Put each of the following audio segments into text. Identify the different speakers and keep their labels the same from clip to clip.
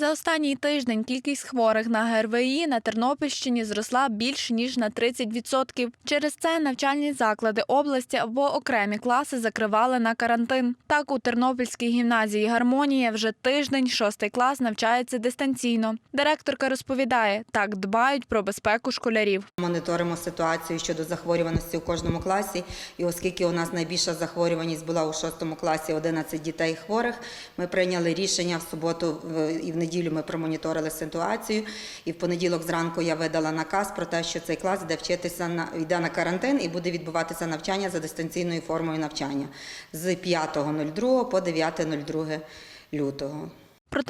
Speaker 1: За останній тиждень кількість хворих на ГРВІ на Тернопільщині зросла більше ніж на 30%. Через це навчальні заклади області або окремі класи закривали на карантин. Так, у Тернопільській гімназії Гармонія вже тиждень шостий клас навчається дистанційно. Директорка розповідає, так дбають про безпеку школярів.
Speaker 2: Моніторимо ситуацію щодо захворюваності у кожному класі. І оскільки у нас найбільша захворюваність була у шостому класі 11 дітей хворих, ми прийняли рішення в суботу і в неділю ми промоніторили ситуацію. І в понеділок зранку я видала наказ про те, що цей клас йде вчитися на йде на карантин і буде відбуватися навчання за дистанційною формою навчання з 5.02 по 9.02 лютого.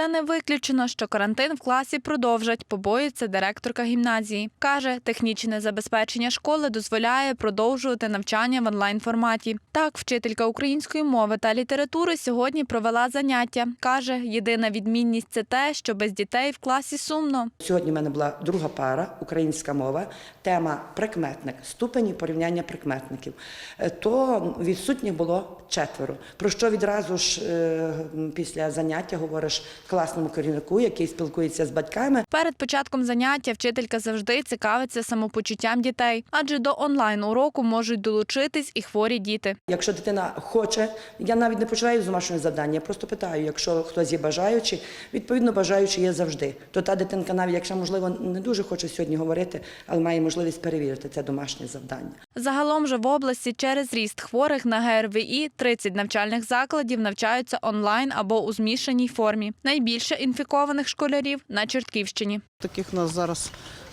Speaker 1: Проте не виключено, що карантин в класі продовжать, побоюється директорка гімназії. Каже, технічне забезпечення школи дозволяє продовжувати навчання в онлайн форматі. Так, вчителька української мови та літератури сьогодні провела заняття. Каже, єдина відмінність це те, що без дітей в класі сумно.
Speaker 3: Сьогодні в мене була друга пара українська мова, тема прикметник, ступені порівняння прикметників. Е, То відсутніх було четверо. Про що відразу ж е, після заняття говориш класному керівнику, який спілкується з батьками.
Speaker 1: Перед початком заняття вчителька завжди цікавиться самопочуттям дітей, адже до онлайн уроку можуть долучитись і хворі діти.
Speaker 3: Якщо дитина хоче, я навіть не починаю з домашнього завдання, я просто питаю, якщо хтось є бажаючий, відповідно бажаючий є завжди. То та дитинка, навіть якщо можливо не дуже хоче сьогодні говорити, але має можливість перевірити це домашнє завдання.
Speaker 1: Загалом же в області через ріст хворих на ГРВІ 30 навчальних закладів навчаються онлайн або у змішаній формі. Найбільше інфікованих школярів на Чортківщині.
Speaker 4: Таких у нас зараз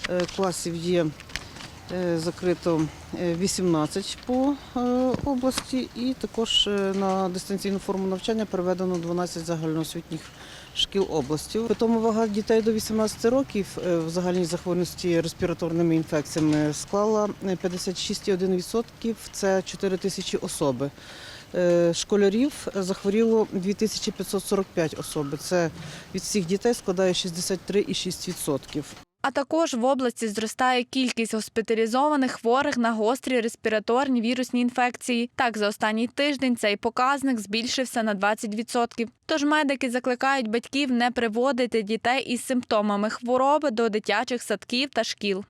Speaker 4: е, класів є закрито е, 18 по е, області, і також е, на дистанційну форму навчання переведено 12 загальноосвітніх шкіл області. Питома вага дітей до 18 років е, в загальній захворюваності респіраторними інфекціями склала е, 56,1%, це 4 тисячі особи. Е, Школярів захворіло 2545 особи. Це від всіх дітей складає 63,6%.
Speaker 1: А також в області зростає кількість госпіталізованих хворих на гострі респіраторні вірусні інфекції. Так, за останній тиждень цей показник збільшився на 20%. Тож медики закликають батьків не приводити дітей із симптомами хвороби до дитячих садків та шкіл.